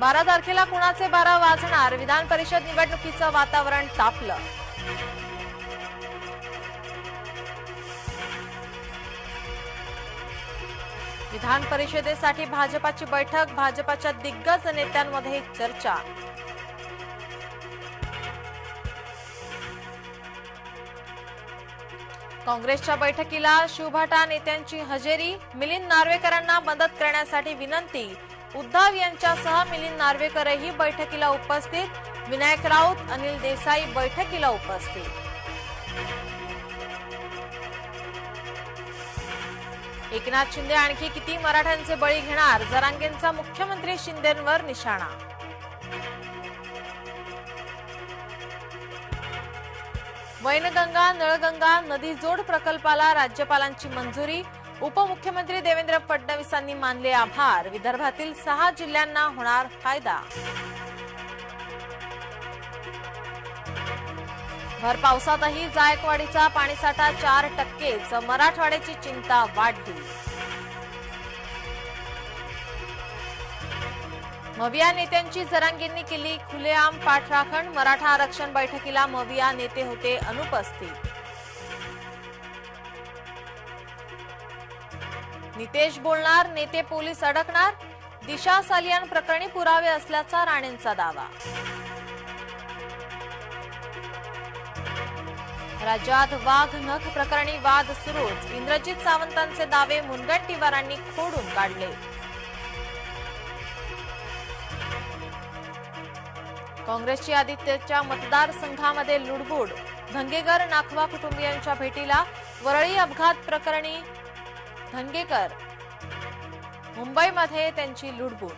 बारा तारखेला कुणाचे बारा वाजणार? विधान परिषद निवडणुकीचं वातावरण तापलं. विधान परिषदेसाठी भाजपाची बैठक भाजपाच्या दिग्गज नेत्यांमध्ये चर्चा. काँग्रेसच्या बैठकीला शिवभाटा नेत्यांची हजेरी मिलिंद नार्वेकरांना मदत करण्यासाठी विनंती. उद्धव यांच्यासह मिलिंद नार्वेकरही बैठकीला उपस्थित. विनायक राऊत अनिल देसाई बैठकीला उपस्थित. एकनाथ शिंदे आणखी किती मराठ्यांचे बळी घेणार? जरांगेंचा मुख्यमंत्री शिंदेंवर निशाणा. वैनगंगा नळगंगा नदी जोड प्रकल्पाला राज्यपालांची मंजुरी. उपमुख्यमंत्री देवेंद्र फडणवीसांनी मानले आभार. विदर्भातील सहा जिल्ह्यांना होणार फायदा. भर पावसातही जायकवाडीचा पाणीसाठा चार टक्केच. मराठवाड्याची चिंता वाढली. मविया नेत्यांची जरांगींनी केली खुलेआम पाठराखण. मराठा आरक्षण बैठकीला मविया नेते होते अनुपस्थित. नितेश बोलणार नेते पोलीस अडकणार दिशा सालियान प्रकरणी पुरावे असल्याचा राणेंचा दावा. राज्यात वाघ नख प्रकरणी वाद सुरूच. इंद्रजित सावंतांचे दावे मुनगंटीवारांनी खोडून काढले. काँग्रेसची आदित्यच्या मतदारसंघामध्ये लुडबुड. धंगेकर नाखवा कुटुंबियांच्या भेटीला वरळी अपघात प्रकरणी धनगेकर. मुंबईमध्ये त्यांची लुडबुड